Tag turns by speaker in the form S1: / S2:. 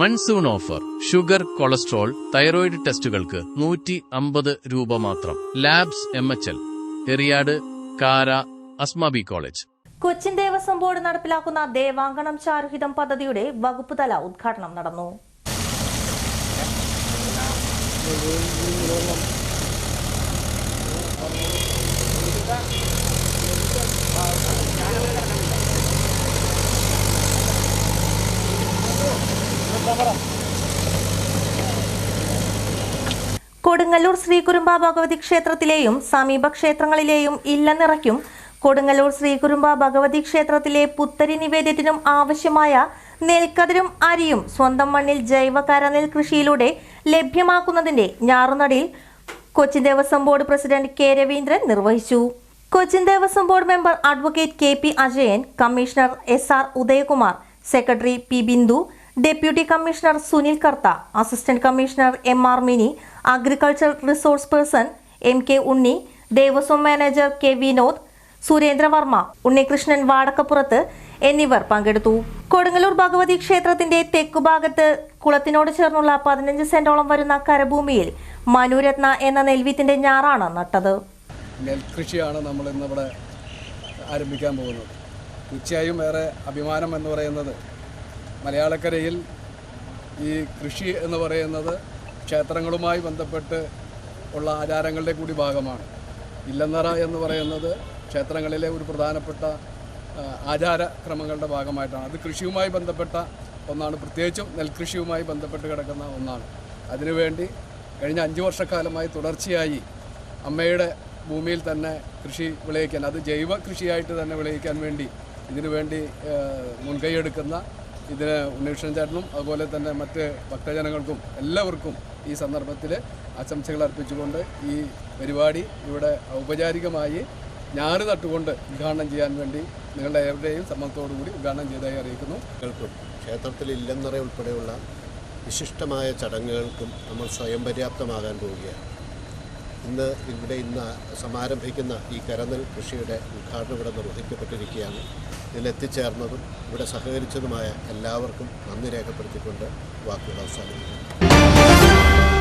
S1: Monsoon offer. Sugar cholesterol thyroid ടെസ്റ്റുകൾക്ക് നൂറ്റി അമ്പത് രൂപ മാത്രം. Labs M H L. Eriyad Kara Asmabi college.
S2: Cochin Devaswom board നടപ്പിലാക്കുന്ന ദേവാങ്കണം ചാരുഹിതം പദ്ധതിയുടെ വകുപ്പ് തല ഉദ്ഘാടനം നടന്നു. കൊടുങ്ങല്ലൂർ ശ്രീകുരുമ്പ ഭഗവതി ക്ഷേത്രത്തിലെയും സമീപ ക്ഷേത്രങ്ങളിലെയും ഇല്ലനിറയ്ക്കും കൊടുങ്ങല്ലൂർ ശ്രീകുരുമ്പ ഭഗവതി ക്ഷേത്രത്തിലെ പുത്തരി നിവേദ്യത്തിനും ആവശ്യമായ നെൽക്കതിരും അരിയും സ്വന്തം മണ്ണിൽ ജൈവ കരനെൽ കൃഷിയിലൂടെ ലഭ്യമാക്കുന്നതിന്റെ ഞാറുനടിയിൽ Cochin Devaswom board president K Raveendran നിർവഹിച്ചു. Cochin Devaswom board member advocate K P Ajayan commissioner S R Udayakumar secretary P Bindu deputy commissioner Sunil Kartha assistant commissioner M R Mini agriculture resource person M K Unni Devaswom manager K Vinod Surendravarma Unnikrishnan Vadakkappurath എന്നിവർ പങ്കെടുത്തു. കൊടുങ്ങല്ലൂർ ഭഗവതി ക്ഷേത്രത്തിന്റെ തെക്കുഭാഗത്ത് കുളത്തിനോട് ചേർന്നുള്ള പതിനഞ്ച് സെന്റോളം വരുന്ന കരഭൂമിയിൽ മനുരത്ന എന്ന നെൽവിത്തിന്റെ ഞാറാണ് നട്ടത്.
S3: നെൽകൃഷിയാണ് നമ്മൾ ഇന്നിവിടെ ആരംഭിക്കാൻ പോകുന്നത്. തീർച്ചയായും ഏറെ അഭിമാനം എന്ന് പറയുന്നത് മലയാളക്കരയിൽ ഈ കൃഷി എന്ന് പറയുന്നത് ക്ഷേത്രങ്ങളുമായി ബന്ധപ്പെട്ട് ഉള്ള ആചാരങ്ങളുടെ കൂടി ഭാഗമാണ്. ഇല്ലന്നറ എന്ന് പറയുന്നത് ക്ഷേത്രങ്ങളിലെ ഒരു പ്രധാനപ്പെട്ട ആചാര ആചാരക്രമങ്ങളുടെ ഭാഗമായിട്ടാണ്. അത് കൃഷിയുമായി ബന്ധപ്പെട്ട ഒന്നാണ്. പ്രത്യേകിച്ചും നെൽകൃഷിയുമായി ബന്ധപ്പെട്ട് കിടക്കുന്ന ഒന്നാണ്. അതിനുവേണ്ടി കഴിഞ്ഞ അഞ്ച് വർഷക്കാലമായി തുടർച്ചയായി അമ്മയുടെ ഭൂമിയിൽ തന്നെ കൃഷി വിളയിക്കാൻ അത് ജൈവ കൃഷിയായിട്ട് തന്നെ വിളയിക്കാൻ വേണ്ടി ഇതിനുവേണ്ടി മുൻകൈയെടുക്കുന്ന ഇതിന് ഉണ്ണികൃഷ്ണൻ ചേട്ടനും അതുപോലെ തന്നെ മറ്റ് ഭക്തജനങ്ങൾക്കും എല്ലാവർക്കും ഈ സന്ദർഭത്തിൽ ആശംസകൾ അർപ്പിച്ചുകൊണ്ട് ഈ പരിപാടി ഇവിടെ ഔപചാരികമായി ഞാറ് നട്ടുകൊണ്ട് ഉദ്ഘാടനം ചെയ്യാൻ വേണ്ടി നിങ്ങളുടെ ഏവരുടെയും സമ്മതത്തോടു കൂടി ഉദ്ഘാടനം ചെയ്തതായി അറിയിക്കുന്നു.
S4: കേൾക്കും. ക്ഷേത്രത്തിൽ ഇല്ലെന്നറ ഉൾപ്പെടെയുള്ള വിശിഷ്ടമായ ചടങ്ങുകൾക്കും നമ്മൾ സ്വയം പര്യാപ്തമാകാൻ പോവുകയാണ്. ഇന്ന് ഇവിടെ ഇന്ന് സമാരംഭിക്കുന്ന ഈ കരനെൽ കൃഷിയുടെ ഉദ്ഘാടനം ഇവിടെ നിർവഹിക്കപ്പെട്ടിരിക്കുകയാണ്. ഇതിലെത്തിച്ചേർന്നതും ഇവിടെ സഹകരിച്ചതുമായ എല്ലാവർക്കും നന്ദി രേഖപ്പെടുത്തിക്കൊണ്ട് വാക്കുകൾ അവസാനിപ്പിക്കുന്നു.